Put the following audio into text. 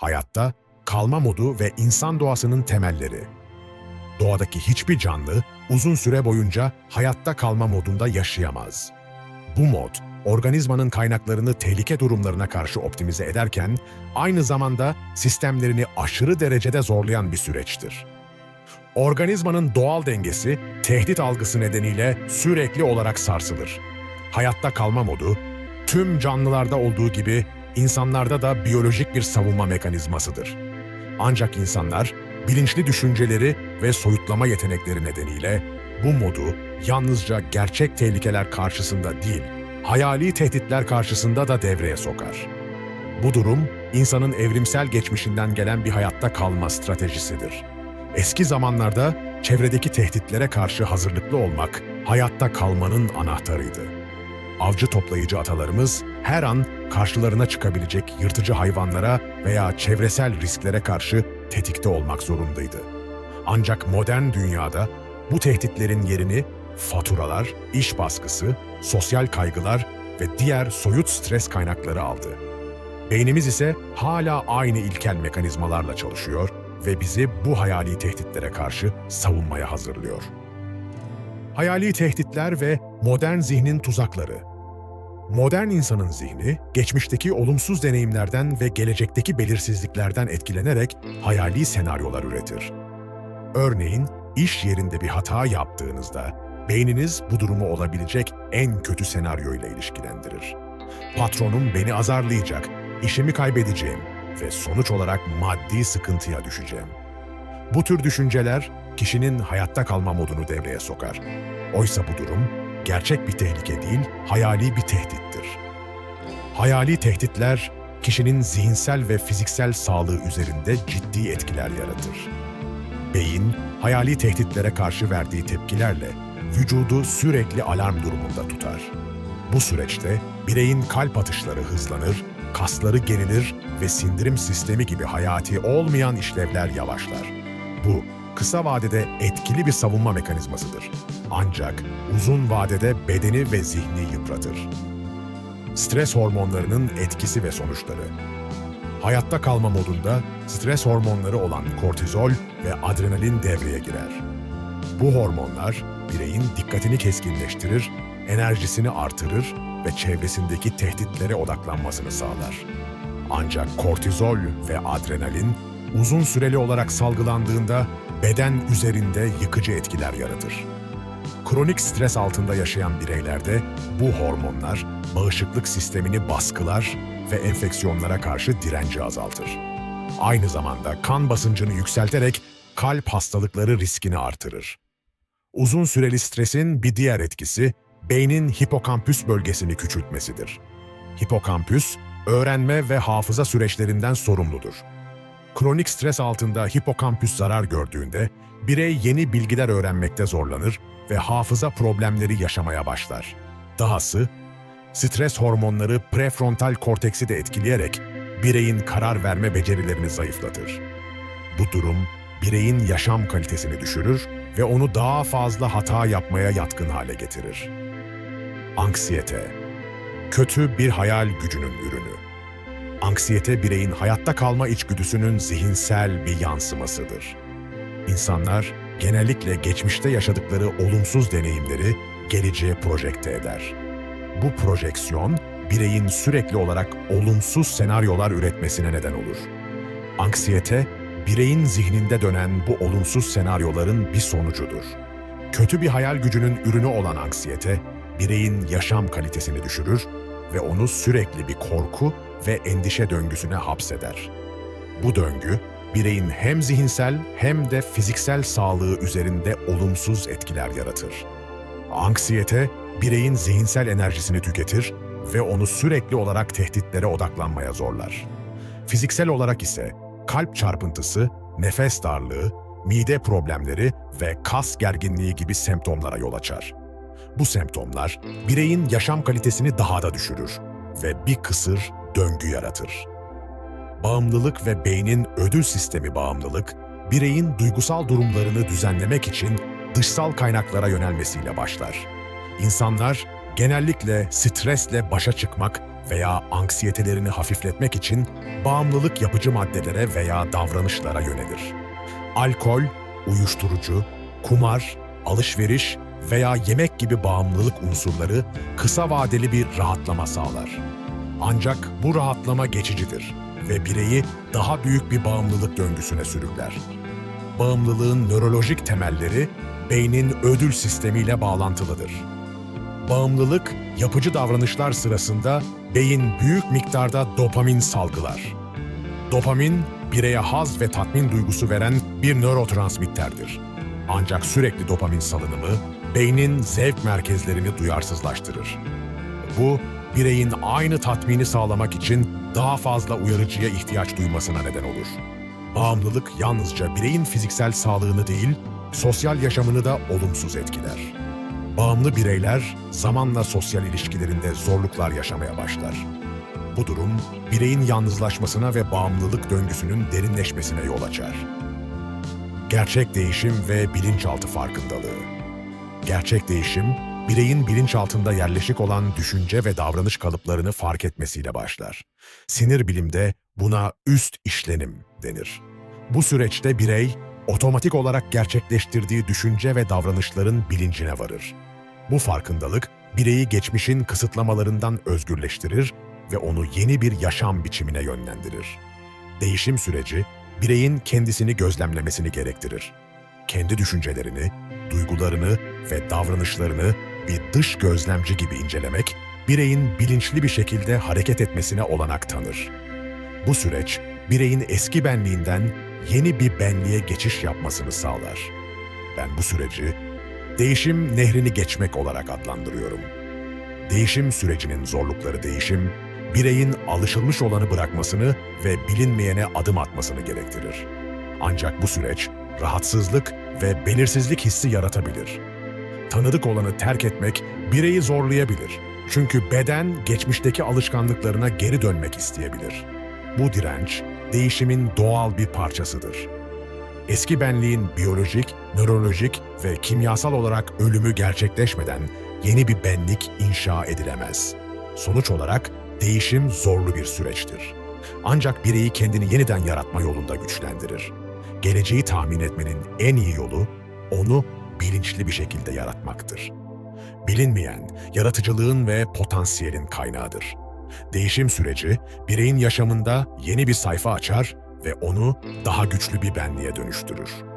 Hayatta kalma modu ve insan doğasının temelleri. Doğadaki hiçbir canlı uzun süre boyunca hayatta kalma modunda yaşayamaz. Bu mod, organizmanın kaynaklarını tehlike durumlarına karşı optimize ederken, aynı zamanda sistemlerini aşırı derecede zorlayan bir süreçtir. Organizmanın doğal dengesi, tehdit algısı nedeniyle sürekli olarak sarsılır. Hayatta kalma modu, tüm canlılarda olduğu gibi insanlarda da biyolojik bir savunma mekanizmasıdır. Ancak insanlar, bilinçli düşünceleri ve soyutlama yetenekleri nedeniyle bu modu yalnızca gerçek tehlikeler karşısında değil, hayali tehditler karşısında da devreye sokar. Bu durum, insanın evrimsel geçmişinden gelen bir hayatta kalma stratejisidir. Eski zamanlarda çevredeki tehditlere karşı hazırlıklı olmak, hayatta kalmanın anahtarıydı. Avcı toplayıcı atalarımız her an karşılarına çıkabilecek yırtıcı hayvanlara veya çevresel risklere karşı tetikte olmak zorundaydı. Ancak modern dünyada bu tehditlerin yerini faturalar, iş baskısı, sosyal kaygılar ve diğer soyut stres kaynakları aldı. Beynimiz ise hala aynı ilkel mekanizmalarla çalışıyor ve bizi bu hayali tehditlere karşı savunmaya hazırlıyor. Hayali tehditler ve modern zihnin tuzakları. Modern insanın zihni, geçmişteki olumsuz deneyimlerden ve gelecekteki belirsizliklerden etkilenerek hayali senaryolar üretir. Örneğin, iş yerinde bir hata yaptığınızda, beyniniz bu durumu olabilecek en kötü senaryo ile ilişkilendirir. Patronum beni azarlayacak, işimi kaybedeceğim ve sonuç olarak maddi sıkıntıya düşeceğim. Bu tür düşünceler kişinin hayatta kalma modunu devreye sokar. Oysa bu durum gerçek bir tehlike değil, hayali bir tehdittir. Hayali tehditler kişinin zihinsel ve fiziksel sağlığı üzerinde ciddi etkiler yaratır. Beyin, hayali tehditlere karşı verdiği tepkilerle vücudu sürekli alarm durumunda tutar. Bu süreçte bireyin kalp atışları hızlanır, kasları gerilir ve sindirim sistemi gibi hayati olmayan işlevler yavaşlar. Bu, kısa vadede etkili bir savunma mekanizmasıdır. Ancak uzun vadede bedeni ve zihni yıpratır. Stres hormonlarının etkisi ve sonuçları. Hayatta kalma modunda stres hormonları olan kortizol ve adrenalin devreye girer. Bu hormonlar bireyin dikkatini keskinleştirir, enerjisini artırır ve çevresindeki tehditlere odaklanmasını sağlar. Ancak kortizol ve adrenalin uzun süreli olarak salgılandığında beden üzerinde yıkıcı etkiler yaratır. Kronik stres altında yaşayan bireylerde bu hormonlar bağışıklık sistemini baskılar ve enfeksiyonlara karşı direnci azaltır. Aynı zamanda kan basıncını yükselterek kalp hastalıkları riskini artırır. Uzun süreli stresin bir diğer etkisi beynin hipokampüs bölgesini küçültmesidir. Hipokampüs, öğrenme ve hafıza süreçlerinden sorumludur. Kronik stres altında hipokampüs zarar gördüğünde birey yeni bilgiler öğrenmekte zorlanır ve hafıza problemleri yaşamaya başlar. Dahası, stres hormonları prefrontal korteksi de etkileyerek bireyin karar verme becerilerini zayıflatır. Bu durum bireyin yaşam kalitesini düşürür ve onu daha fazla hata yapmaya yatkın hale getirir. Anksiyete Kötü bir hayal gücünün ürünü. Anksiyete bireyin hayatta kalma içgüdüsünün zihinsel bir yansımasıdır. İnsanlar genellikle geçmişte yaşadıkları olumsuz deneyimleri geleceğe projekte eder. Bu projeksiyon bireyin sürekli olarak olumsuz senaryolar üretmesine neden olur. Anksiyete, bireyin zihninde dönen bu olumsuz senaryoların bir sonucudur. Kötü bir hayal gücünün ürünü olan anksiyete, bireyin yaşam kalitesini düşürür ve onu sürekli bir korku ve endişe döngüsüne hapseder. Bu döngü, bireyin hem zihinsel hem de fiziksel sağlığı üzerinde olumsuz etkiler yaratır. Anksiyete, bireyin zihinsel enerjisini tüketir ve onu sürekli olarak tehditlere odaklanmaya zorlar. Fiziksel olarak ise kalp çarpıntısı, nefes darlığı, mide problemleri ve kas gerginliği gibi semptomlara yol açar. Bu semptomlar bireyin yaşam kalitesini daha da düşürür ve bir kısır döngü yaratır. Bağımlılık ve beynin ödül sistemi bağımlılık, bireyin duygusal durumlarını düzenlemek için dışsal kaynaklara yönelmesiyle başlar. İnsanlar genellikle stresle başa çıkmak veya anksiyetelerini hafifletmek için bağımlılık yapıcı maddelere veya davranışlara yönelir. Alkol, uyuşturucu, kumar, alışveriş veya yemek gibi bağımlılık unsurları kısa vadeli bir rahatlama sağlar. Ancak bu rahatlama geçicidir ve bireyi daha büyük bir bağımlılık döngüsüne sürükler. Bağımlılığın nörolojik temelleri beynin ödül sistemiyle bağlantılıdır. Bağımlılık, yapıcı davranışlar sırasında beyin büyük miktarda dopamin salgılar. Dopamin, bireye haz ve tatmin duygusu veren bir nörotransmitterdir. Ancak sürekli dopamin salınımı beynin zevk merkezlerini duyarsızlaştırır. Bu, bireyin aynı tatmini sağlamak için daha fazla uyarıcıya ihtiyaç duymasına neden olur. Bağımlılık yalnızca bireyin fiziksel sağlığını değil, sosyal yaşamını da olumsuz etkiler. Bağımlı bireyler zamanla sosyal ilişkilerinde zorluklar yaşamaya başlar. Bu durum bireyin yalnızlaşmasına ve bağımlılık döngüsünün derinleşmesine yol açar. Gerçek değişim ve bilinçaltı farkındalığı. Gerçek değişim, bireyin bilinçaltında yerleşik olan düşünce ve davranış kalıplarını fark etmesiyle başlar. Sinir bilimde buna üst işlenim denir. Bu süreçte birey, otomatik olarak gerçekleştirdiği düşünce ve davranışların bilincine varır. Bu farkındalık, bireyi geçmişin kısıtlamalarından özgürleştirir ve onu yeni bir yaşam biçimine yönlendirir. Değişim süreci, bireyin kendisini gözlemlemesini gerektirir. Kendi düşüncelerini, duygularını ve davranışlarını bir dış gözlemci gibi incelemek, bireyin bilinçli bir şekilde hareket etmesine olanak tanır. Bu süreç, bireyin eski benliğinden yeni bir benliğe geçiş yapmasını sağlar. Ben bu süreci değişim nehrini geçmek olarak adlandırıyorum. Değişim sürecinin zorlukları değişim, bireyin alışılmış olanı bırakmasını ve bilinmeyene adım atmasını gerektirir. Ancak bu süreç rahatsızlık ve belirsizlik hissi yaratabilir. Tanıdık olanı terk etmek bireyi zorlayabilir. Çünkü beden geçmişteki alışkanlıklarına geri dönmek isteyebilir. Bu direnç değişimin doğal bir parçasıdır. Eski benliğin biyolojik, nörolojik ve kimyasal olarak ölümü gerçekleşmeden yeni bir benlik inşa edilemez. Sonuç olarak değişim zorlu bir süreçtir. Ancak bireyi kendini yeniden yaratma yolunda güçlendirir. Geleceği tahmin etmenin en iyi yolu onu bilinçli bir şekilde yaratmaktır. Bilinmeyen, yaratıcılığın ve potansiyelin kaynağıdır. Değişim süreci bireyin yaşamında yeni bir sayfa açar ve onu daha güçlü bir benliğe dönüştürür.